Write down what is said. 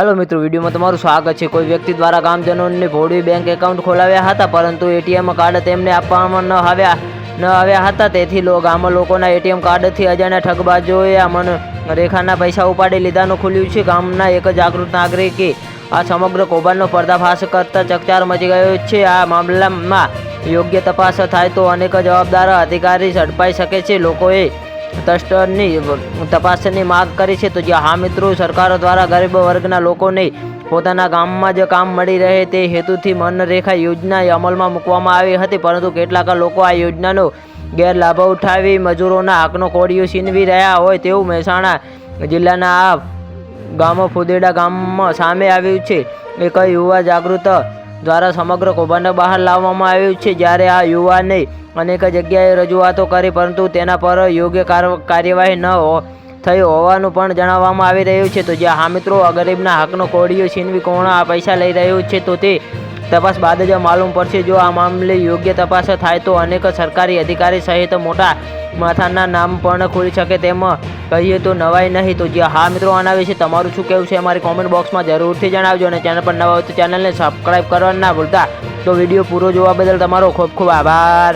Hello મિત્રો, વિડીયોમાં તમારું સ્વાગત છે. કોઈ વ્યક્તિ દ્વારા ગામજનોને ભોળવી બેંક એકાઉન્ટ ખોલાવ્યા હતા, પરંતુ એટીએમ કાર્ડ તેમને આપવામાં ન આવ્યા ન આવ્યા હતા. તેથી લો ગામમાં લોકોના એટીએમ કાર્ડથી અજાણ્યા ઠગબાજોએ મન રેખાના પૈસા ઉપાડી લીધાનું ખુલ્યું છે. ગામના એક જાગૃત નાગરિકે આ સમગ્ર કૌભાંડનો પર્દાફાશ કરતા ચકચાર મચી ગયો છે. આ મામલામાં યોગ્ય તપાસ થાય તો અનેક જવાબદાર અધિકારી ઝડપાઈ શકે છે. લોકોએ તસ્ટરની તપાસની માંગ કરી છે તો જ્યાં હા મિત્રો સરકાર દ્વારા ગરીબ વર્ગના લોકોને પોતાના ગામમાં જ કામ મળી રહે તે હેતુથી મનરેખા યોજના અમલમાં મૂકવામાં આવી હતી, પરંતુ કેટલાક લોકો આ યોજનાનો ગેરલાભ ઉઠાવી મજૂરોના હકનો કોડિયો છીનવી રહ્યા હોય તેવું મહેસાણા જિલ્લાના આ ગામો ફુદેડા ગામમાં સામે આવ્યું છે. એક યુવા જાગૃત દ્વારા સમગ્ર કૌભાંડ બહાર લાવવામાં આવ્યું છે. જ્યારે આ યુવાને અનેક જગ્યાએ રજૂઆતો કરી, પરંતુ તેના પર યોગ્ય કાર- કાર્યવાહી ન થઈ હોવાનું પણ જણાવવામાં આવી રહ્યું છે. તો જ્યાં હા મિત્રો ગરીબના હકનો કોડીઓ છીનવી કોણ આ પૈસા લઈ રહ્યું છે, તો તે તપાસ બાદ જ માલુમ પડશે. જો આ મામલે યોગ્ય તપાસ થાય, તો અનેક સરકારી અધિકારી સહિત મોટા માથાના નામ પણ ખુલી શકે. તેમ કહીએ તો નવાઈ નહીં. તો જ્યાં હા મિત્રો આના વિશે તમારું શું કહેવું છે અમારી કોમેન્ટ બોક્સમાં જરૂરથી જણાવજો અને ચેનલ પર નવા હોય તો ચેનલને સબસ્ક્રાઈબ કરવા ના ભૂલતા. તો વીડિયો પૂરો જોવા બદલ તમારો ખૂબ ખૂબ આભાર.